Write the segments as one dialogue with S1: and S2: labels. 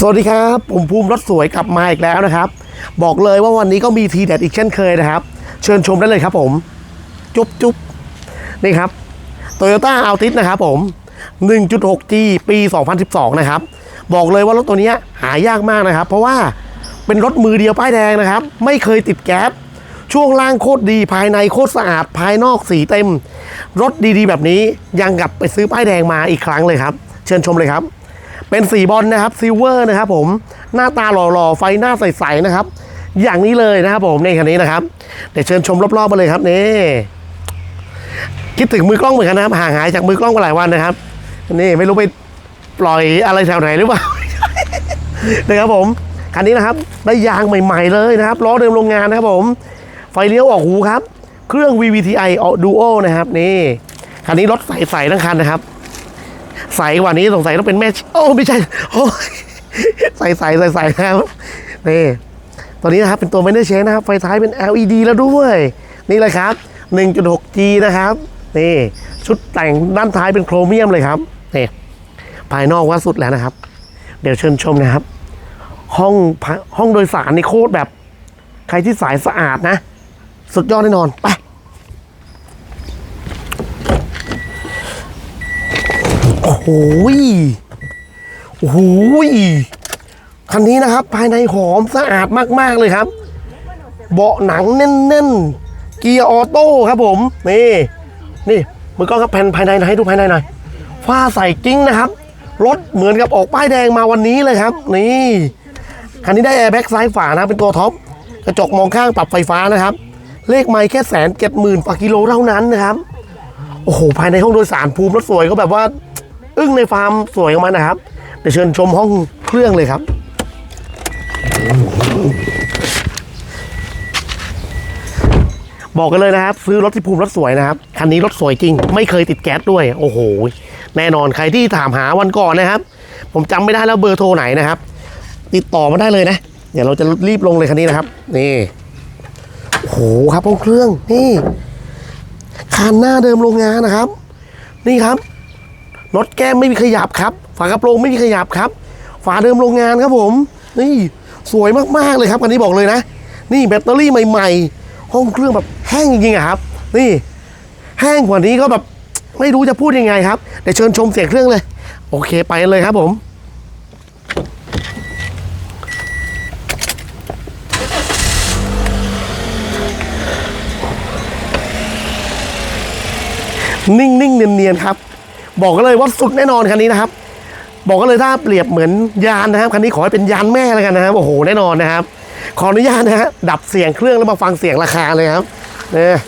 S1: สวัสดีครับผมภูมิรถสวยกลับมาอีกแล้วนะครับ บอกเลยว่าวันนี้ก็มีทีเด็ดอีกเช่นเคยนะครับ เชิญชมได้เลยครับผม จุ๊บจุ๊บนี่ครับ Toyota Altis นะครับผม 1.6G ปี 2012 นะครับ บอกเลยว่ารถตัวนี้หายากมากนะครับ เพราะว่าเป็นรถมือเดียวป้ายแดงนะครับ ไม่เคยติดแก๊สช่วงล่างโคตรดีภายในโคตรสะอาดภายนอกสีเต็ม รถดีๆ แบบนี้ยังกลับไปซื้อป้ายแดงมาอีกครั้งเลยครับ เชิญชมเลยครับ เป็นสีบอลนะครับซิลเวอร์นะครับผมหน้าตาหล่อๆ ไฟหน้าใสๆนะครับ อย่างนี้เลยนะครับผมในคันนี้นะครับ เดี๋ยวเชิญชมรอบๆมาเลยครับนี่คิดถึงมือกล้องเหมือนกันนะครับห่างหายจากมือกล้องมาหลายวันนะครับนี่ไม่รู้ไปปล่อยอะไรแถวไหนหรือเปล่านะครับผมคันนี้นะครับได้ยางใหม่ ๆเลยนะครับล้อเดิมโรงงานนะครับผม ไฟเลี้ยวออกหูครับ เครื่อง VVTi Duo นะครับนี่คันนี้รถใสๆทั้งคันนะครับ ใสกว่านี้สงสัยต้องเป็นแม่ชโอ้ไม่ใช่โอ้ใสใสใสใสนะครับนี่ตัวนี้นะครับเป็นตัวไม่ได้เชนนะครับ ไฟท้ายเป็น LED แล้วด้วย นี่เลยครับ 1.6G นะครับนี่ชุดแต่งด้านท้ายเป็นโครเมียมเลยครับนี่ภายนอกว่าสุดแล้วนะครับ เดี๋ยวเชิญชมนะครับ ห้องห้องโดยสารในโคตรแบบ ใครที่สายสะอาดนะ สุดยอดแน่นอนไป โอ้โหยโอ้โหยคันนี้นะครับ ภายในหอมสะอาดมาก ๆ เลยครับ เบาะหนังแน่นๆ เกียร์ออโต้ครับผม นี่ นี่มือกล้องครับแผ่นภายในหน่อยให้ดูภายในหน่อยฝ้าใสกิ้งนะครับ รถเหมือนกับออกป้ายแดงมาวันนี้เลยครับ นี่คันนี้ได้แอร์แบ็กซ้ายฝานะเป็นตัวท็อปกระจกมองข้างปรับไฟฟ้านะครับ เลขไม่แค่แสนเจ็ดหมื่นกว่ากิโลเท่านั้นนะครับ โอ้โห ภายในห้องโดยสารภูมิรถสวยก็แบบว่า อึ้งในฟาร์มสวยของมันนะครับเดี๋ยวเชิญชมห้องเครื่องเลยครับ บอกกันเลยนะครับ ซื้อรถที่ภูมิรถสวยนะครับ คันนี้รถสวยจริง ไม่เคยติดแก๊สด้วย โอ้โห แน่นอนใครที่ถามหาวันก่อนนะครับ ผมจำไม่ได้แล้วเบอร์โทรไหนนะครับ ติดต่อมาได้เลยนะ เดี๋ยวเราจะรีบลงเลยคันนี้นะครับ นี่โอ้โหครับห้องเครื่องนี่คันหน้าเดิมโรงงานนะครับ นี่ครับ รถแก้มไม่มีขยับครับ ฝากระโปรงไม่มีขยับครับ ฝาเดิมโรงงานครับผม นี่สวยมากๆเลยครับคันนี้บอกเลยนะ นี่แบตเตอรี่ใหม่ๆ ห้องเครื่องแบบแห้งจริงๆครับ นี่แห้งกว่านี้ก็แบบไม่รู้จะพูดยังไงครับเดี๋ยวเชิญชมเสียงเครื่องเลย โอเคไปเลยครับผมนิ่งๆเนียนๆครับ บอกกันเลยว่าสุดแน่นอนคันนี้นะครับ บอกกันเลยถ้าเปรียบเหมือนยานนะครับคันนี้ขอให้เป็นยานแม่แล้วกันนะครับโอ้โหแน่นอนนะครับ ขออนุญาตนะฮะดับเสียงเครื่องแล้วมาฟังเสียงราคาเลยครับเนี่ย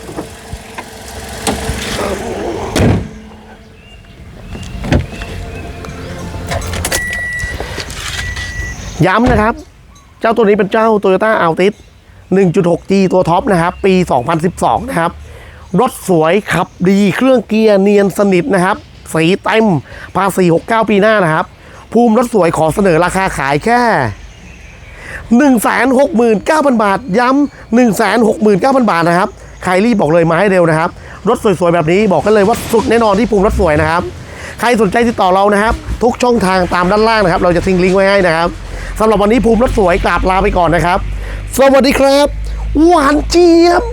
S1: ย้ำนะครับ เจ้าตัวนี้เป็นเจ้า Toyota Altis 1.6G ตัวท็อปนะครับ ปี 2012 นะครับ รถสวยขับดีเครื่องเกียร์เนียนสนิทนะครับ สีเต็มภาษี69 ปีหน้านะครับ ภูมิรถสวยขอเสนอราคาขายแค่169,000 บาท ย้ำ169,000 บาทนะครับ ใครรีบบอกเลยมาให้เร็วนะครับ รถสวยๆ แบบนี้บอกกันเลยว่าสุดแน่นอนที่ภูมิรถสวยนะครับ ใครสนใจติดต่อเรานะครับ ทุกช่องทางตามด้านล่างนะครับ เราจะทิ้งลิงก์ไว้ให้นะครับสำหรับวันนี้ภูมิรถสวยกราบลาไปก่อนนะครับ สวัสดีครับ หวานเจี๊ยบ